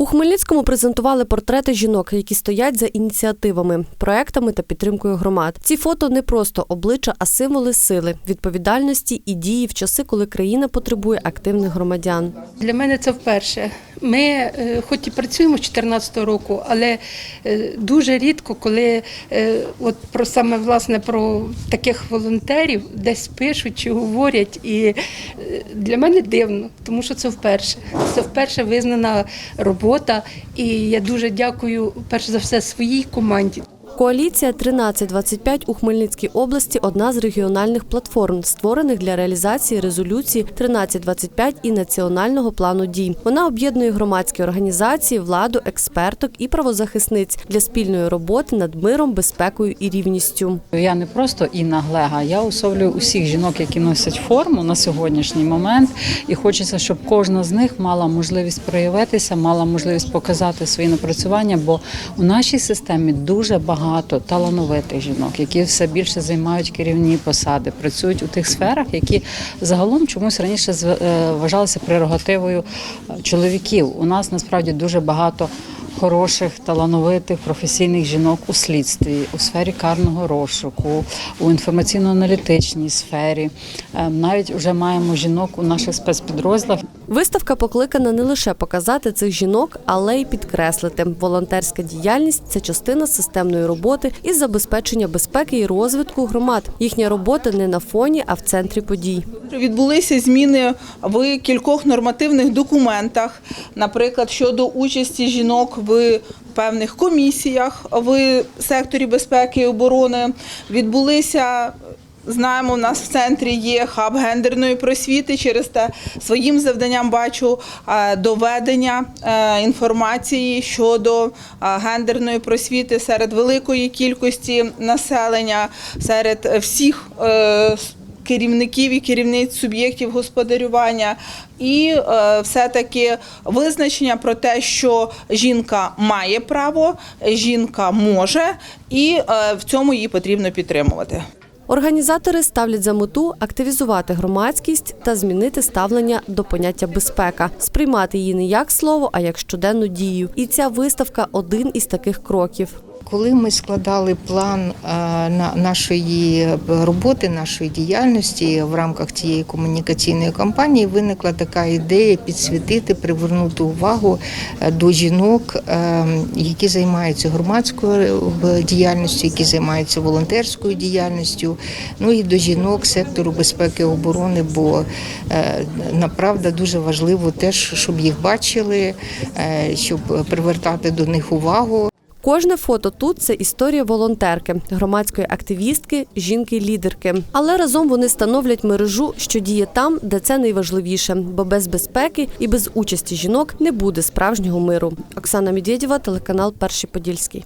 У Хмельницькому презентували портрети жінок, які стоять за ініціативами, проектами та підтримкою громад. Ці фото не просто обличчя, а символи сили, відповідальності і дії в часи, коли країна потребує активних громадян. Для мене це вперше. Ми, е, хоч і працюємо з 2014 року, але е, дуже рідко, коли е, от про саме власне про таких волонтерів десь пишуть чи говорять. І для мене дивно, тому що це вперше. Це вперше визнана робота. І я дуже дякую перш за все своїй команді. Коаліція 1325 у Хмельницькій області одна з регіональних платформ, створених для реалізації резолюції 1325 і національного плану дій. Вона об'єднує громадські організації, владу, експерток і правозахисниць для спільної роботи над миром, безпекою і рівністю. Я не просто Інна Глега, я особлюю усіх жінок, які носять форму на сьогоднішній момент, і хочеться, щоб кожна з них мала можливість проявитися, мала можливість показати свої напрацювання. Бо у нашій системі дуже багато талановитих жінок, які все більше займають керівні посади, працюють у тих сферах, які загалом чомусь раніше е, вважалися прерогативою е, чоловіків. У нас насправді дуже багато хороших, талановитих професійних жінок у слідстві, у сфері карного розшуку, у інформаційно-аналітичній сфері. Е, Навіть вже маємо жінок у наших спецпідрозділах. Виставка покликана не лише показати цих жінок, але й підкреслити. Волонтерська діяльність це частина системної роботи із забезпечення безпеки і розвитку громад. Їхня робота не на фоні, а в центрі подій. Відбулися зміни в кількох нормативних документах, наприклад, щодо участі жінок в певних комісіях в секторі безпеки і оборони. Відбулися. Знаємо, у нас в центрі є хаб гендерної просвіти. Через те своїм завданням бачу е, доведення е, інформації щодо е, гендерної просвіти серед великої кількості населення, серед всіх керівників і керівниць суб'єктів господарювання, і е, все-таки визначення про те, що жінка має право, жінка може, і е, в цьому її потрібно підтримувати. Організатори ставлять за мету активізувати громадськість та змінити ставлення до поняття безпека, сприймати її не як слово, а як щоденну дію. І ця виставка один із таких кроків. Коли ми складали план е, на нашої роботи, нашої діяльності в рамках цієї комунікаційної кампанії, виникла така ідея підсвітити, привернути увагу е, до жінок, е, які займаються громадською е, діяльністю, які займаються волонтерською діяльністю, ну і до жінок сектору безпеки і оборони, бо е, направда дуже важливо теж, щоб їх бачили, е, щоб привертати до них увагу. Кожне фото тут це історія волонтерки, громадської активістки, жінки-лідерки. Але разом вони становлять мережу, що діє там, де це найважливіше, бо без безпеки і без участі жінок не буде справжнього миру. Оксана Медєдєва, телеканал Перший Подільський.